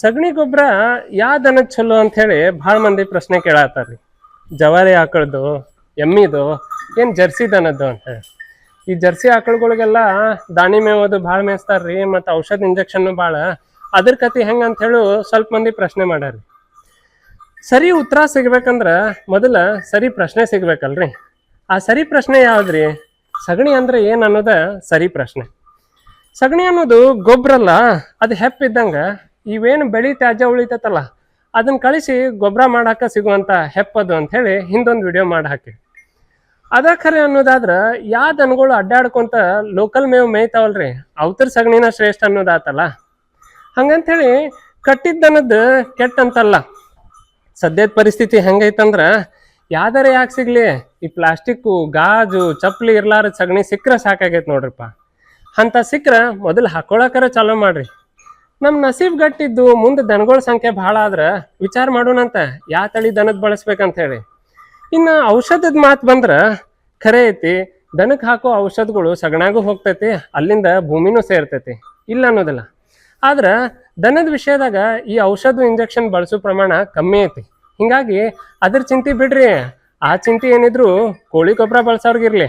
ಸಗಣಿ ಗೊಬ್ಬರ ಯಾ ದನ ಚಲೋ ಹೇಳಿ ಭಾಳ ಮಂದಿ ಪ್ರಶ್ನೆ ಕೇಳತ್ತಾರ್ರಿ ಜವಾರಿ ಆಕಳದು, ಎಮ್ಮಿದು, ಏನು ಜರ್ಸಿ ದನದ್ದು ಅಂತ ಹೇಳಿ. ಈ ಜರ್ಸಿ ಆಕಳುಗಳಿಗೆಲ್ಲ ದಾಣಿ ಮೇವದು ಭಾಳ ಮೇಯಿಸ್ತಾರ್ರಿ, ಮತ್ತು ಔಷಧ ಇಂಜೆಕ್ಷನ್ನು ಭಾಳ. ಅದ್ರ ಕತೆ ಹೆಂಗೆ ಹೇಳು ಸ್ವಲ್ಪ ಮಂದಿ ಪ್ರಶ್ನೆ ಮಾಡ್ಯಾರ್ರಿ. ಸರಿ ಉತ್ತರ ಸಿಗ್ಬೇಕಂದ್ರೆ ಮೊದಲ ಸರಿ ಪ್ರಶ್ನೆ ಸಿಗ್ಬೇಕಲ್ರಿ. ಆ ಸರಿ ಪ್ರಶ್ನೆ ಯಾವ್ದ್ರಿ? ಸಗಣಿ ಅಂದ್ರೆ ಏನು ಅನ್ನೋದ ಸರಿ ಪ್ರಶ್ನೆ. ಸಗಣಿ ಅನ್ನೋದು ಗೊಬ್ಬರಲ್ಲ ಅದು ಹೆಪ್ಪಿದ್ದಂಗ ಇವೇನು ಬೆಳಿ ತ್ಯಾಜ್ಯ ಉಳಿತೈತಲ್ಲ, ಅದನ್ನು ಕಳಿಸಿ ಗೊಬ್ಬರ ಮಾಡಾಕ ಸಿಗುವಂಥ ಹೆಪ್ಪದು ಅಂತ ಹೇಳಿ ಹಿಂದೊಂದು ವಿಡಿಯೋ ಮಾಡಿ ಹಾಕಿ. ಅದ ಖರೆ ಅನ್ನೋದಾದ್ರೆ ಯಾವ ದನಗಳು ಅಡ್ಡಾಡ್ಕೊಂತ ಲೋಕಲ್ ಮೇವು ಮೇಯ್ತಾವಲ್ರಿ, ಅವತರ ಸಗಣಿನ ಶ್ರೇಷ್ಠ ಅನ್ನೋದಾತಲ್ಲ ಹಂಗಂಥೇಳಿ ಕಟ್ಟಿದ್ದನದ್ದು ದನದ ಕೆಟ್ಟ ಅಂತಲ್ಲ. ಸದ್ಯದ ಪರಿಸ್ಥಿತಿ ಹೆಂಗೈತಂದ್ರ, ಯಾವ್ದಾರ ಯಾಕೆ ಸಿಗ್ಲಿ, ಈ ಪ್ಲಾಸ್ಟಿಕ್ಕು, ಗಾಜು ಚಪ್ಪಲಿ ಇರ್ಲಾರ ಸಗಣಿ ಸಿಕ್ಕರೆ ಸಾಕಾಗೈತೆ ನೋಡ್ರಿಪ್ಪ. ಅಂತ ಸಿಕ್ಕರೆ ಮೊದಲು ಹಾಕೊಳಕರ ಚಾಲೂ ಮಾಡ್ರಿ. ನಮ್ಮ ನಸೀಬ್ ಗಟ್ಟಿದ್ದು ಮುಂದೆ ದನಗಳ ಸಂಖ್ಯೆ ಬಹಳ ಆದ್ರ ವಿಚಾರ ಮಾಡೋಣಂತ ಯಾ ತಳಿ ದನದ ಬಳಸ್ಬೇಕಂತ ಹೇಳಿ. ಇನ್ನ ಔಷಧದ ಮಾತು ಬಂದ್ರ ಖರೆ ಐತಿ ದನಕ್ಕೆ ಹಾಕೋ ಔಷಧಗಳು ಸಗಣಾಗೂ ಹೋಗ್ತೈತಿ, ಅಲ್ಲಿಂದ ಭೂಮಿನೂ ಸೇರ್ತೈತಿ, ಇಲ್ಲ ಅನ್ನೋದಿಲ್ಲ. ಆದ್ರ ದನದ ವಿಷಯದಾಗ ಈ ಔಷಧ ಇಂಜೆಕ್ಷನ್ ಬಳಸೋ ಪ್ರಮಾಣ ಕಮ್ಮಿ ಐತಿ. ಹಿಂಗಾಗಿ ಅದ್ರ ಚಿಂತೆ ಬಿಡ್ರಿ, ಆ ಚಿಂತೆ ಏನಿದ್ರು ಕೋಳಿ ಗೊಬ್ಬರ ಬಳಸೋರ್ಗಿರ್ಲಿ